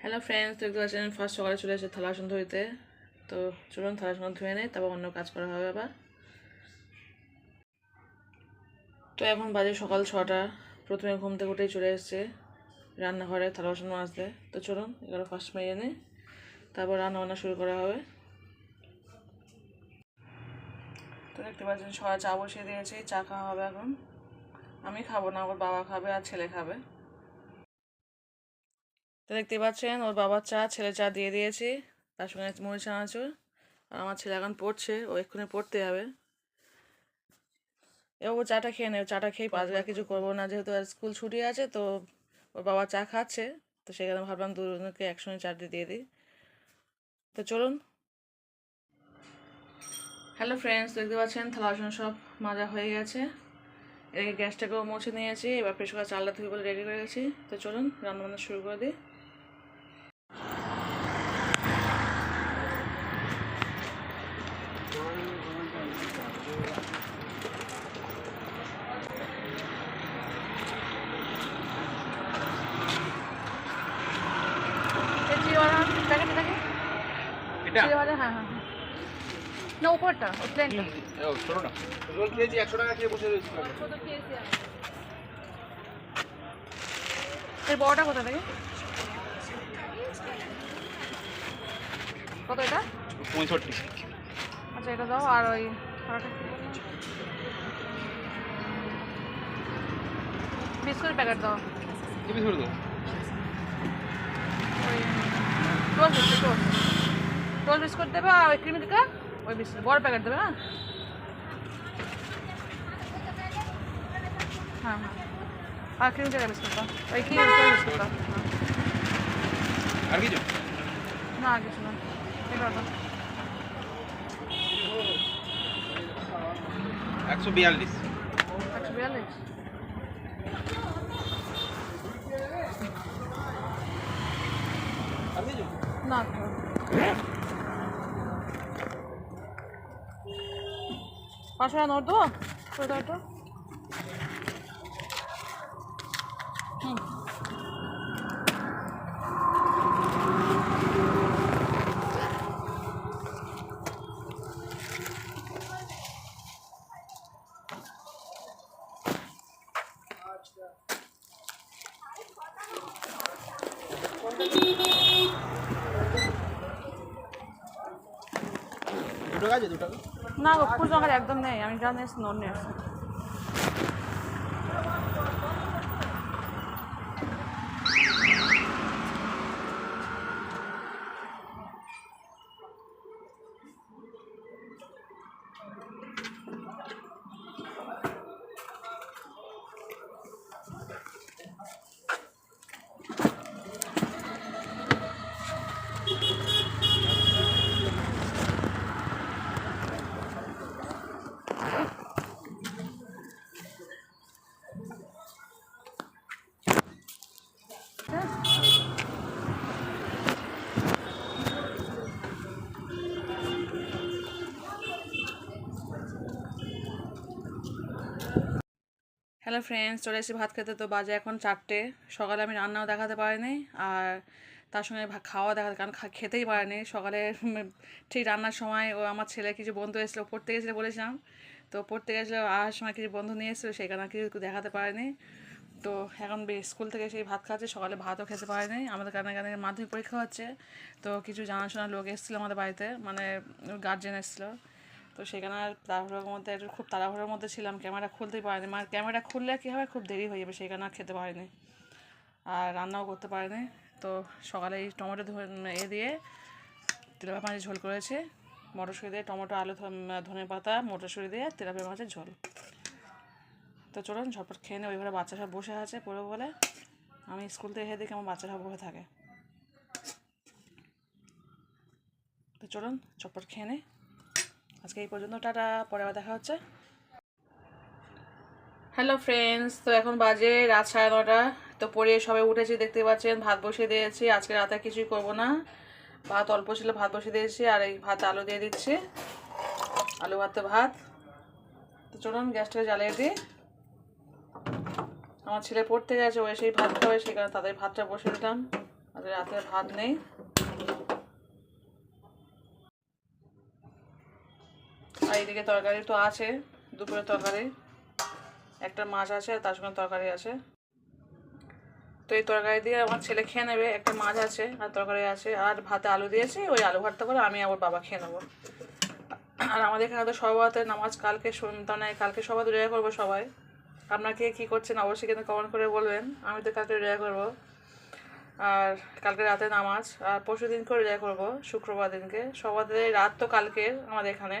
Hello friends দেখতে পাচ্ছেন first সকালে চলে এসেছে থালা বাসন ধুইতে। তো চলুন থালা বাসন ধুয়ে নেই, তারপর অন্য কাজ করা হবে আবার। তো এখন বাজে সকাল ছটা। প্রথমে ঘুম থেকে উঠেই চলে এসেছে রান্নাঘরে থালা বাসন মাজতে। তো চলুন, এগুলো ফার্স্ট মেরে নিই, তারপর রান্না বান্না শুরু করা হবে। তো দেখতে পাচ্ছেন সকালে চা বসিয়ে দিয়েছি, চা খাওয়া হবে এখন। আমি খাব না, আমার বাবা খাবে আর ছেলে খাবে। তো দেখতে পাচ্ছেন, ওর বাবার চা ছেলে চা দিয়ে দিয়েছি। তার সঙ্গে মুড়ি, চানাচুর। আর আমার ছেলে এখন পড়ছে, ও এক্ষুনি পড়তে যাবে। এবার ও চাটা খেয়ে নেবে চাটা খেয়ে পাঁচ আর কিছু করব না, যেহেতু আর স্কুল ছুটি আছে, তো ওর বাবা চা খাচ্ছে। তো সেখানে ভাবলাম দুজনকে একসঙ্গে চাটা দিয়ে দিই। তো চলুন। হ্যালো ফ্রেন্ডস, দেখতে পাচ্ছেন, থালা বাসন সব মাজা হয়ে গেছে। এদিকে গ্যাসটাকেও মুছে নিয়েছি, এবার প্রেশার চালটা ধুয়ে বলে রেডি করে গেছি তো চলুন রান্না বান্না শুরু করে দিই এই জিওয়ালা প্যাকেটে থাকে এটা? হ্যাঁ হ্যাঁ হ্যাঁ। না উপরটা প্লেনটা। ও, ছোট না। রোল খেয়েছি একশো টাকা খেয়ে বসে রয়েছি। এর বড়টা কোথা থেকে কত এটা? পঁয়ষট্টি। আচ্ছা এটা দাও আর ওই? বিস্কুট প্যাকেট দাও। কি বিস্কুট ওই toast biscuit toast toast biscuit দেবে আর ওই ক্রিমি দিকে ওই বিস্কুট বড় প্যাকেট দেবে হ্যাঁ? হ্যাঁ হ্যাঁ। আর ক্রিমি দিকে বিস্কুট দাও। ওই কি বিস্কুট দাও। আর কিছু? না কিছু না। এটা দাও। একশো বিয়াল্লিশ। একশো বিয়াল্লিশ। না পাঁচশো টাকা নোট দেবো? হুম। আছে দু টাকা না ফুল টাকার একদম নেই আমি জানি স্নো নিয়ে হ্যালো ফ্রেন্ডস চলে এসেছি ভাত খেতে তো বাজে এখন চারটে। সকালে আমি রান্নাও দেখাতে পারিনি আর তার সঙ্গে খাওয়া দেখাতে কারণ খেতেই পারেনি। সকালে ঠিক রান্নার সময় ও আমার ছেলে কিছু বন্ধু এসেছিল, পড়তে গেছিল বলেছিলাম। তো পড়তে গেছিল আর সময় কিছু বন্ধু নিয়ে এসেছিল, সেই কারণে কিছু দেখাতে পারেনি। তো এখন স্কুল থেকে সেই ভাত খাচ্ছে, সকালে ভাতও খেতে পারেনি। আমাদের কারণে কারণে মাধ্যমিক পরীক্ষা হচ্ছে। তো কিছু জানাশোনা লোক এসেছিল আমাদের বাড়িতে মানে গার্জেন এসেছিল। তো সেখানে আর তাড়াহুড়োর মধ্যে একটু খুব তাড়াহুড়োর মধ্যে ছিলাম, ক্যামেরা খুলতেই পারিনি। মানে ক্যামেরা খুললে কী হবে খুব দেরি হয়ে যাবে, সেখানে আর খেতে পারিনি। আর রান্নাও করতে পারিনি। তো সকালে এই টমেটো এ দিয়ে তেলাপিয়া মাছের ঝোল করেছে। মটরশুঁটি দিয়ে টমেটো, আলু ধনে পাতা, মটরশুঁটি দিয়ে তেলাপিয়া মাছের ঝোল। তো চলুন, ঝটপট খেয়ে নেই ওইভাবে বাচ্চা সব বসে আছে পড়বে বলে। আমি স্কুল থেকে দেখি আমার বাচ্চারা বসে থাকে। তো চলুন চটপট খেয়ে নেই। আজকে এই পর্যন্ত, টাটা, পরে আবার দেখা হচ্ছে। হ্যালো ফ্রেন্ডস তো এখন বাজে রাত সাড়ে নটা। তো পরে সবাই উঠেছি, দেখতে পাচ্ছেন, ভাত বসিয়ে দিয়েছি। আজকে রাতে কিছুই করব না। ভাত অল্প ছিল, ভাত বসিয়ে দিয়েছি, আর এই ভাত আলু দিয়ে দিচ্ছি। আলু ভাতে ভাত। তো চলুন, গ্যাসটাকে জ্বালিয়ে দিই। আমার ছেলে পড়তে গেছে, ও এসেই ভাত খাবে কারণে তাদের ভাতটা বসে দিলাম। আজকে রাতে ভাত নেই। আর এইদিকে তরকারি তো আছে দুপুরের তরকারি। একটা মাছ আছে আর তার সঙ্গে তরকারি আছে। তো এই তরকারি দিয়ে আমার ছেলে খেয়ে নেবে, একটা মাছ আছে আর তরকারি আছে। আর ভাতে আলু দিয়েছি, ওই আলু ভাতটা করে আমি আবার বাবা খেয়ে নেব। আর আমাদের এখানে তো সবাতে নামাজ কালকে সন্তানে কালকে সবাই রেয়া করব সবাই। আপনারা কে কী করছেন অবশ্যই কিন্তু কমেন্ট করে বলবেন। আমি তো কালকে রেয়া করব। আর কালকে রাতে নামাজ, আর পরশু দিন করে রেয়া করব, শুক্রবার দিনকে। সবাদের রাত তো কালকে আমাদের এখানে।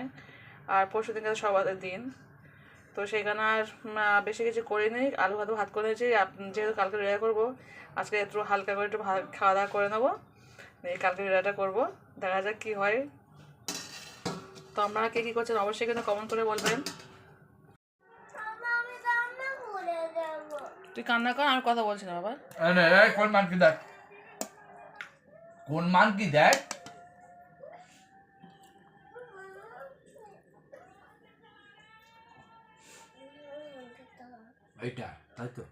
আর পরশু দিনকে সবাদের দিন। তো সেখানে আর বেশি কিছু করিনি। আলু ভাত ভাত করে নিয়েছি। যেহেতু কালকে রেয়া করব, আজকে একটু হালকা করে একটু খাওয়া দাওয়া করে নেব। কালকে রেয়াটা করব। দেখা যাক কী হয়। তো আপনারা কে কী করছেন অবশ্যই কিন্তু কমেন্ট করে বলবেন। তুই কান্না কর, আমি কথা বলছি না, বাবা। কোন মান কি দেখ? কোন মান কি দেখ? এইটা তাই তো